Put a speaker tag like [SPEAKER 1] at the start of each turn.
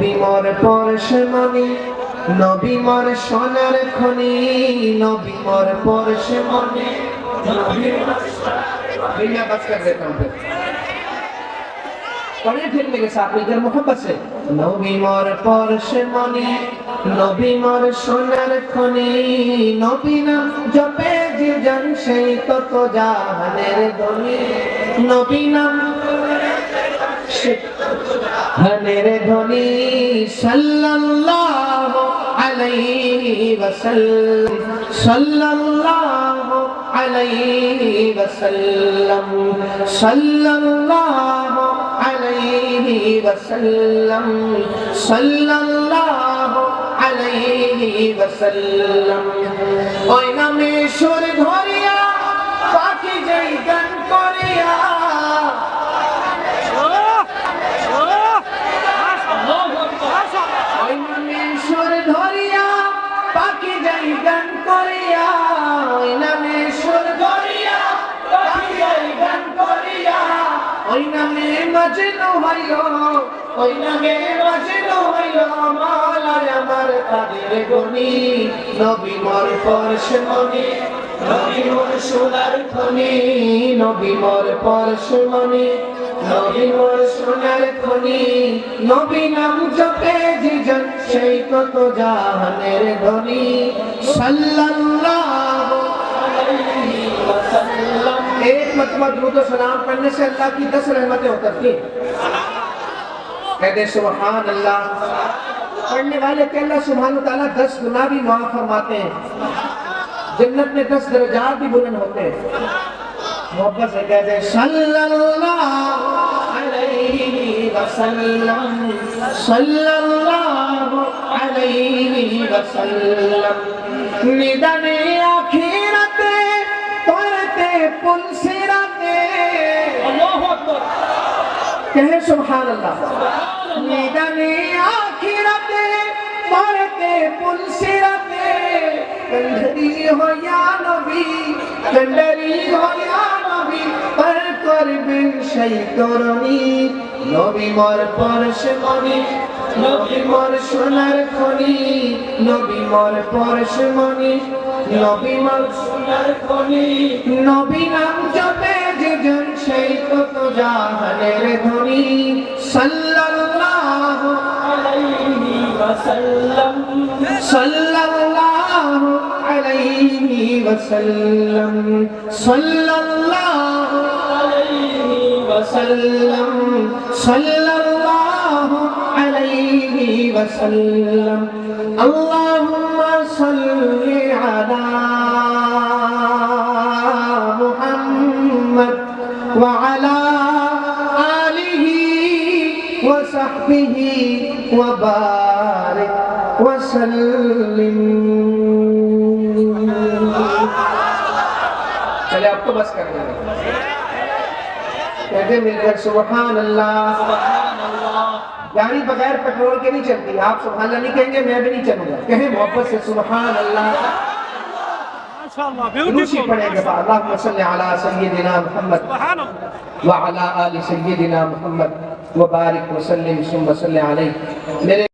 [SPEAKER 1] নবী মোর পরশে মনি নবী মোর সোনার খনি নবী মোর পরশে মনি নবী মোর सोनार खनी। मैं बस कर देता हूँ फिर पढ़े फिर मेरे साथ इधर मोहब्बत से নবী মোর পরশে মনি নবী মোর সোনার খনি নবী নাম জপে যে জন সেই তত জাহানের ধনী নবী নাম হনের ধ্বনি সাল্লাল্লাহু আলাইহি ওয়াসাল্লাম, সাল্লাল্লাহু আলাইহি ওয়াসাল্লাম, সাল্লাল্লাহু আলাইহি ওয়াসাল্লাম, সাল্লাল্লাহু আলাইহি ওয়াসাল্লাম। ওই নামে সুর ওই নামে মাঝে হইল, ওই নামে মাঝে হইল মালায় আমার কাদের গনি নবী মর পরশ মনে নবী মর সোনার খনি। নবী মর পরশ মনে নবী মর সোনার খনি। নবী নাম জপে জিজন, সেই কত জাহানের ধনি। সাল্লাল্লাহু ایک مرتبہ درود و سلام پڑھنے سے اللہ کی دس رحمتیں اترتی ہیں۔ کہہ دے سبحان اللہ۔ پڑھنے والے کہ اللہ سبحانہ تعالیٰ دس گناہ بھی معاف فرماتے ہیں۔ جنت میں دس درجات بھی بلند ہوتے ہیں۔ محبت سے کہہ دے صلی اللہ علیہ وسلم۔ صلی اللہ علیہ وسلم۔ ندن কেন সুহান নিদানে আখিরাতে, মরতে, পুলসিরাতে কন্ডরি হইয়া নবী কন্ডরি হইয়া নবী, পর করবেন সেই তরণী। নবী মর পরশে মনি, নবী মর সোনার খনি। নবী মর পরশে মনি, নবী মর সোনার খনি। নবী নাম জপে সেই কত জাহানের ধনী সাল্লাল্লাহু আলাইহি ওয়াসাল্লাম সাল্লাল্লাহু আলাইহি ওয়াসাল্লাম সাল্লাল্লাহু আলাইহি ওয়াসাল্লাম। সাল্লাল্লাহু আলাইহি ওয়াসাল্লাম। আল্লাহুম্মা সাল্লি وصحبه وبارك وسلم. چلے، آپ کو بس کر ہے۔ کہتے مل کر سبحان اللہ۔ گاڑی بغیر پیٹرول کے نہیں چلتی۔ آپ سبحان اللہ نہیں کہیں گے، میں بھی نہیں چلوں گا۔ کہیں محبت سے سبحان اللہ۔ ماشاءاللہ بیوٹیفل پڑھے گا اللهم صل على محمد سبحان اللہ. وعلى آل سيدنا محمد وبارك وسلم ثم صل عليه